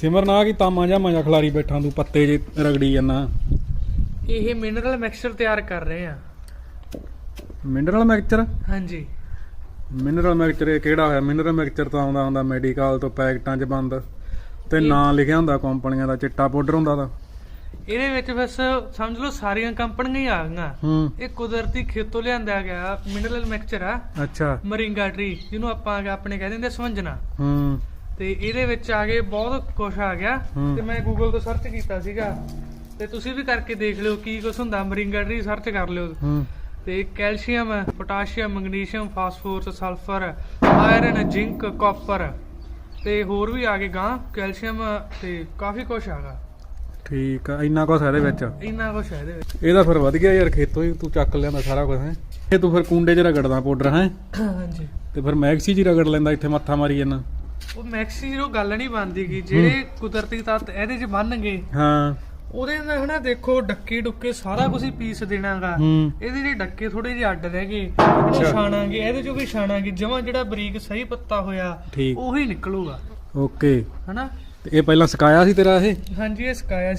ਸਿਮਰਨ ਆ ਕੀ ਤਾਮਾ ਜਾਂ ਮਜਾ ਖਲਾਰੀ ਬੈਠਾ ਤੂੰ ਪੱਤੇ ਜੇ ਰਗੜੀ ਜਾਂਦਾ। ਇਹ ਮਿਨਰਲ ਮਿਕਸਚਰ ਤਿਆਰ ਕਰ ਰਹੇ ਆ। ਮਿਨਰਲ ਮਿਕਸਚਰ ਹਾਂਜੀ। ਮਿਨਰਲ ਮਿਕਸਚਰ ਇਹ ਕਿਹੜਾ ਹੋਇਆ? ਮਿਨਰਲ ਮਿਕਸਚਰ ਤਾਂ ਆਉਂਦਾ ਹੁੰਦਾ ਮੈਡੀਕਲ ਤੋਂ ਪੈਕਟਾਂ 'ਚ ਬੰਦ ਤੇ ਨਾਂ ਲਿਖਿਆ ਹੁੰਦਾ ਕੰਪਨੀਆਂ ਦਾ ਚਿੱਟਾ ਪਾਊਡਰ ਹੁੰਦਾ ਦਾ ਇਹਦੇ ਵਿੱਚ ਬਸ ਸਮਝ ਲਓ ਸਾਰੀਆਂ ਕੰਪਨੀਆਂ ਹੀ ਆ ਗਈਆਂ। ਇਹ ਕੁਦਰਤੀ ਖੇਤੋਂ ਲਿਆਂਦਾ ਗਿਆ ਮਿਨਰਲ ਮਿਕਸਚਰ ਆ। ਅੱਛਾ। ਮਰਿੰਗਾ ਟਰੀ ਜਿਹਨੂੰ ਆਪਾਂ ਆਪਣੇ ਕਹਿੰਦੇ ਨੇ ਸਵੰਜਨਾ। ਹੂੰ। ਤੇ ਇਹਦੇ ਵਿੱਚ ਆ ਗਏ ਬਹੁਤ ਕੁਝ ਆ ਗਿਆ। ਤੇ ਮੈਂ ਗੂਗਲ ਤੋਂ ਸਰਚ ਕੀਤਾ ਸੀਗਾ। ਤੇ ਤੁਸੀਂ ਵੀ ਕਰਕੇ ਦੇਖ ਲਿਓ ਕੀ ਕੁਝ ਹੁੰਦਾ। ਮਰਿੰਗਾ ਟਰੀ ਸਰਚ ਕਰ ਲਿਓ। ਤੇ calcium potassium magnesium phosphorus sulphur iron zinc copper ਤੇ ਹੋਰ ਵੀ ਆ ਗਏ ਗਾਂ। ਕੈਲਸ਼ੀਅਮ ਤੇ ਕਾਫੀ ਕੁਝ ਆਗਾ ਠੀਕ ਆ ਇੰਨਾ ਕੁਛ ਆ ਇਹਦੇ ਵਿੱਚ? ਇੰਨਾ ਕੁਝ ਹੈ ਇਹਦੇ ਵਿੱਚ। ਇਹਦਾ ਫਿਰ ਵਧ ਗਿਆ ਯਾਰ ਖੇਤੋਂ ਹੀ ਤੂੰ ਚੱਕ ਲਿਆਂਦਾ ਸਾਰਾ ਕੁਝ ਹੈ। ਇਹ ਤੂੰ ਫਿਰ ਕੁੰਡੇ 'ਚ ਰਗੜਦਾ ਪਾਊਡਰ ਹੈ। ਹਾਂਜੀ। ਤੇ ਫਿਰ ਮੈਕਸੀ 'ਚ ਰਗੜ ਲੈਂਦਾ ਇੱਥੇ ਮੱਥਾ ਮਾਰੀ ਜਾਂਦਾ। ਉਹ ਮੈਕਸੀ ਉਹ ਗੱਲ ਨਹੀਂ ਬਣਦੀ ਗੀ ਜਿਹੜੇ ਕੁਦਰਤੀ ਤੱਤ ਇਹਦੇ 'ਚ ਬਣਨਗੇ ਹਾਂ। ਉਹਦੇ ਨਾਲ ਹਨਾ ਦੇਖੋ ਡੱਕੇ ਡੁੱਕੇ ਸਾਰਾ ਕੁਝ ਹੀ ਪੀਸ ਦੇਣਾਗਾ। ਇਹਦੇ ਜਿਹੜੇ ਡੱਕੇ ਥੋੜੇ ਜਿਹੇ ਅੱਡ ਰਹਿ ਗਏ ਇਹਨੂੰ ਛਾਣਾਂਗੇ ਇਹਦੇ ਚੋਂ ਵੀ ਛਾਣਾਂਗੇ ਜਮਾਂ ਜਿਹੜਾ ਬਰੀਕ ਸਹੀ ਪੱਤਾ ਹੋਇਆ ਉਹੀ ਨਿਕਲੂਗਾ। ਓਕੇ। ਹਨਾ? ਤੇ ਇਹ ਪਹਿਲਾਂ ਸਿਕਾਇਆ ਸੀ ਤੇਰਾ ਇਹ? ਹਾਂਜੀ ਇਹ ਸਕਾਇਆ